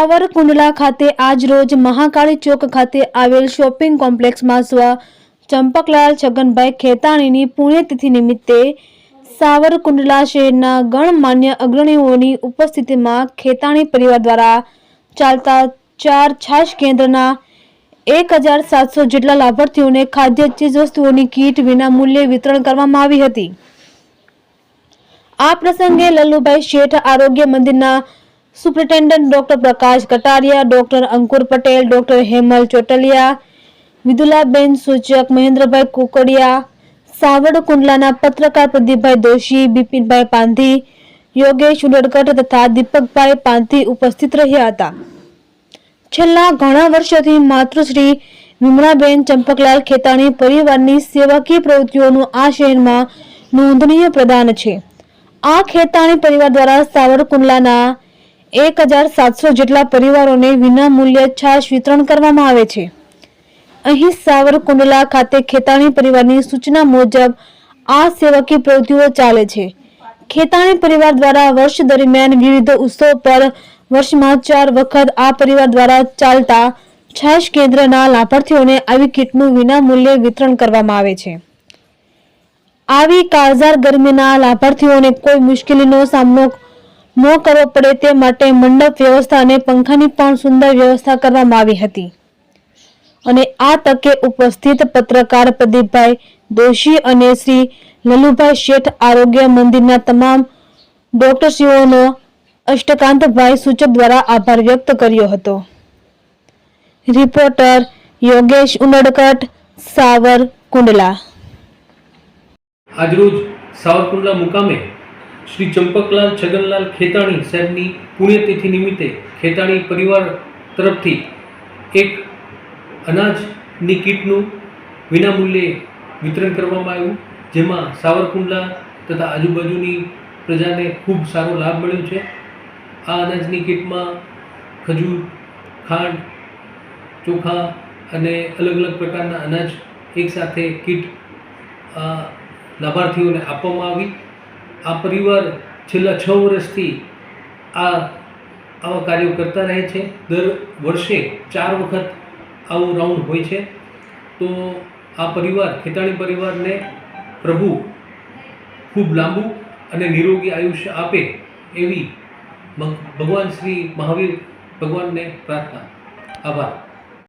સાવરકુંડલા ખાતે આજરોજ મહાકાળી ચોક ખાતે આવેલ શોપિંગ કોમ્પ્લેક્સમાં સ્વ ચંપકલાલ છગનભાઈ ખેતાણીની પુણ્યતિથિ નિમિત્તે સાવરકુંડલા શહેરના ગણમાન્ય અગ્રણીઓની ઉપસ્થિતિમાં ખેતાણી પરિવાર દ્વારા ચાલતા ચાર છાશ કેન્દ્રના એક હજાર સાતસો જેટલા લાભાર્થીઓને ખાદ્ય ચીજવસ્તુઓની કીટ વિના મૂલ્યે વિતરણ કરવામાં આવી હતી. આ પ્રસંગે લલ્લુભાઈ શેઠ આરોગ્ય મંદિરના superintendent doctor Prakash Kataria doctor Ankur Patel doctor Hemal Chotaliya Vidulaben Suchak Mahendrabhai Kukadiya સાવડ કુંડલાના પત્રકાર પ્રદીપભાઈ દોશી બિપિનભાઈ પાંધી યોગેશ ઉડડકટ તથા દીપકભાઈ પાંધી ઉપસ્થિત રહ્યા હતા છેલ્લા ઘણા વર્ષોથી માતૃશ્રી વિમળાબેન ચંપકલાલ ખેતાણી પરિવારની સેવાકીય પ્રવૃત્તિઓનું આ શહેરમાં નોંધનીય પ્રદાન છે આ ખેતાણી પરિવાર દ્વારા સાવરકુંડલાના એક હજાર સાતસો જેટલા પરિવારોને વિના મૂલ્યે છાશ વિતરણ કરવામાં આવે છે. અહીં સાવરકુંડલા ખાતે ખેતાણી પરિવારની સૂચના મુજબ આ સેવકી પ્રવૃત્તિઓ ચાલે છે. ખેતાણી પરિવાર દ્વારા વર્ષ દરમિયાન વિવિધ ઉત્સવ પર વર્ષમાં ચાર વખત આ પરિવાર દ્વારા ચાલતા છાશ કેન્દ્રના લાભાર્થીઓને આવી કીટનું વિના મૂલ્યે વિતરણ કરવામાં આવે છે. આવી કાળઝાળ ગરમીના લાભાર્થીઓને કોઈ મુશ્કેલીનો સામનો ન કરવો પડે તે માટે મંડપ વ્યવસ્થા અને પંખાની પણ સુંદર વ્યવસ્થા કરવામાં આવી હતી. અને આ તકે ઉપસ્થિત પત્રકાર પ્રદીપભાઈ દોશી અને શ્રી લલુભાઈ શેઠ આરોગ્ય મંદિરના તમામ ડોક્ટરશ્રીઓનો અષ્ટકાંતભાઈ સૂચક દ્વારા આભાર વ્યક્ત કર્યો હતો. રિપોર્ટર યોગેશ ઉનડકટ, સાવર કુંડલા. આજરોજ સાવરકુંડલા મુકામે શ્રી ચંપકલાલ છગનલાલ ખેતાણી સાહેબની પુણ્યતિથિ નિમિત્તે ખેતાણી પરિવાર તરફથી એક અનાજની કીટનું વિનામૂલ્યે વિતરણ કરવામાં આવ્યું. જેમાં સાવરકુંડલા તથા આજુબાજુની પ્રજાને ખૂબ સારો લાભ મળ્યો છે. આ અનાજની કીટમાં ખજૂર, ખાંડ, ચોખા અને અલગ અલગ પ્રકારના અનાજ એકસાથે કીટ લાભાર્થીઓને આપવામાં આવી. આ પરિવાર છેલ્લા છ વર્ષથી આ આવા કાર્યો કરતા રહે છે. દર વર્ષે ચાર વખત આવો રાઉન્ડ હોય છે. તો આ પરિવાર ખેતાણી પરિવારને પ્રભુ ખૂબ લાંબુ અને નિરોગી આયુષ્ય આપે એવી ભગવાન શ્રી મહાવીર ભગવાનને પ્રાર્થના. આભાર.